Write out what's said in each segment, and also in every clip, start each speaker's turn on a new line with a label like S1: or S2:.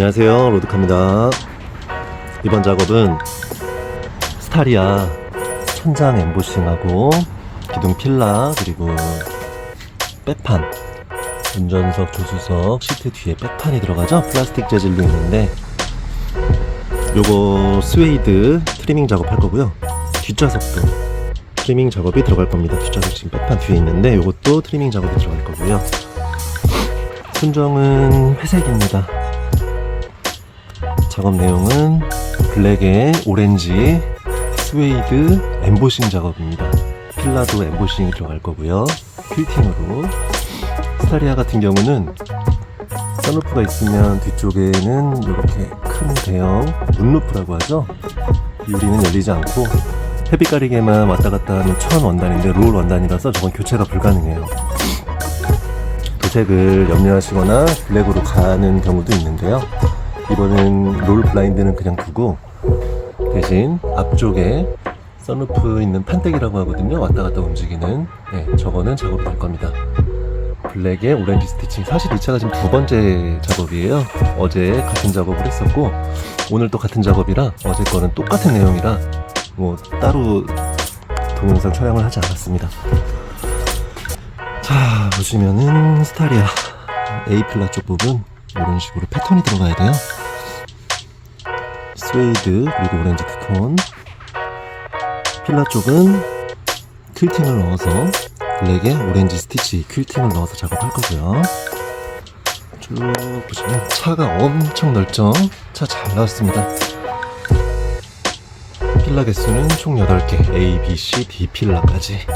S1: 안녕하세요 로드카입니다. 이번 작업은 스타리아 천장 엠보싱하고 기둥 필라 그리고 빼판 운전석 조수석 시트 뒤에 빼판이 들어가죠? 플라스틱 재질로 있는데 요거 스웨이드 트리밍 작업할 거고요. 뒷좌석도 트리밍 작업이 들어갈 겁니다. 뒷좌석 지금 빼판 뒤에 있는데 요것도 트리밍 작업이 들어갈 거고요. 순정은 회색입니다 작업 내용은 블랙에 오렌지 스웨이드 엠보싱 작업입니다. 필라도 엠보싱이 들어갈 거고요. 퀼팅으로 스타리아 같은 경우는 선루프가 있으면 뒤쪽에는 이렇게 큰 대형 문루프라고 하죠. 유리는 열리지 않고 헤비 가리개만 왔다 갔다 하는 천 원단인데 롤 원단이라서 저건 교체가 불가능해요. 도색을 염려하시거나 블랙으로 가는 경우도 있는데요. 이번엔 롤 블라인드는 그냥 두고 대신 앞쪽에 선루프 있는 판때기라고 하거든요. 왔다 갔다 움직이는 네, 저거는 작업될 겁니다. 블랙에 오렌지 스티칭. 사실 이 차가 지금 두 번째 작업이에요. 어제 같은 작업을 했었고 오늘 또 같은 작업이라 어제 거는 똑같은 내용이라 뭐 따로 동영상 촬영을 하지 않았습니다. 자 보시면은 스타리아 필라 쪽 부분 이런 식으로 패턴이 들어가야 돼요. 스웨이드 그리고 오렌지 투톤 필라 쪽은 퀼팅을 넣어서 블랙에 오렌지 스티치 퀼팅을 넣어서 작업할 거고요. 쭉 보시면 차가 엄청 넓죠? 차 잘 나왔습니다. 필라 개수는 총 8개. A, B, C, D 필라까지.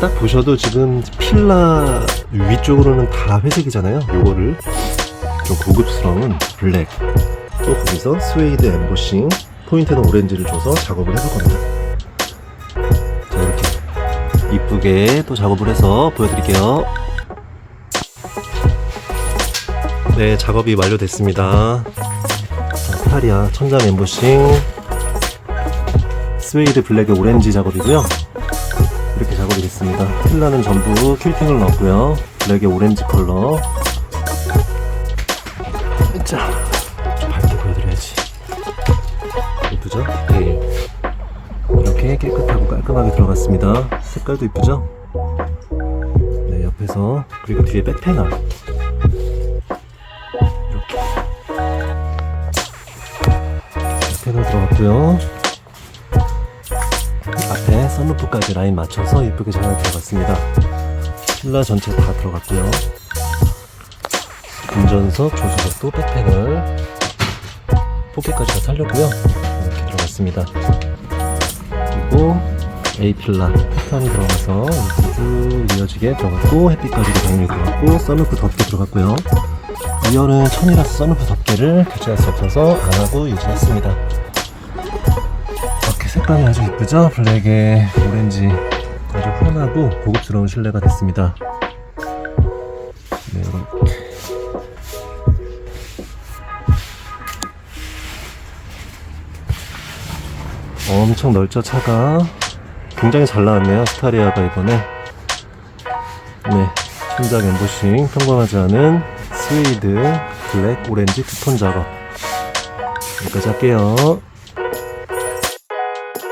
S1: 딱 보셔도 지금 필라 위쪽으로는 다 회색이잖아요. 요거를 좀 고급스러운 블랙 또 거기서 스웨이드 엠보싱 포인트는 오렌지를 줘서 작업을 해볼 겁니다. 자 이렇게 이쁘게 또 작업을 해서 보여드릴게요. 네 작업이 완료됐습니다. 자 스타리아 천장 엠보싱. 스웨이드 블랙의 오렌지 작업이고요. 이렇게 작업이 됐습니다. 필라는 전부 퀼팅을 넣었고요. 블랙의 오렌지 컬러. 자 예쁘죠? 네 이렇게 깨끗하고 깔끔하게 들어갔습니다. 색깔도 이쁘죠? 네 옆에서 그리고 뒤에 백패널. 이렇게. 백패널 들어갔고요. 앞에 선루프까지 라인 맞춰서 이쁘게 잘 들어갔습니다. 필라 전체 다 들어갔고요. 운전석, 조수석도 백패널. 포켓까지 다 살렸고요 들어갔습니다. 그리고 A필라 패턴이 들어가서 쭉 이어지게 들어갔고 햇빛까지도 당연히 들어갔고 썬루프 덮개 들어갔고요. 2열은 천이라서 썬루프 덮개를 교체할 수 없어서 안 하고 유지했습니다. 이렇게 색감이 아주 이쁘죠? 블랙에 오렌지 아주 훈하고 고급스러운 실내가 됐습니다 엄청 넓죠 차가? 굉장히 잘 나왔네요 스타리아가 이번에. 네 천장 엠보싱 평범하지 않은 스웨이드 블랙 오렌지 투톤 작업 여기까지 할게요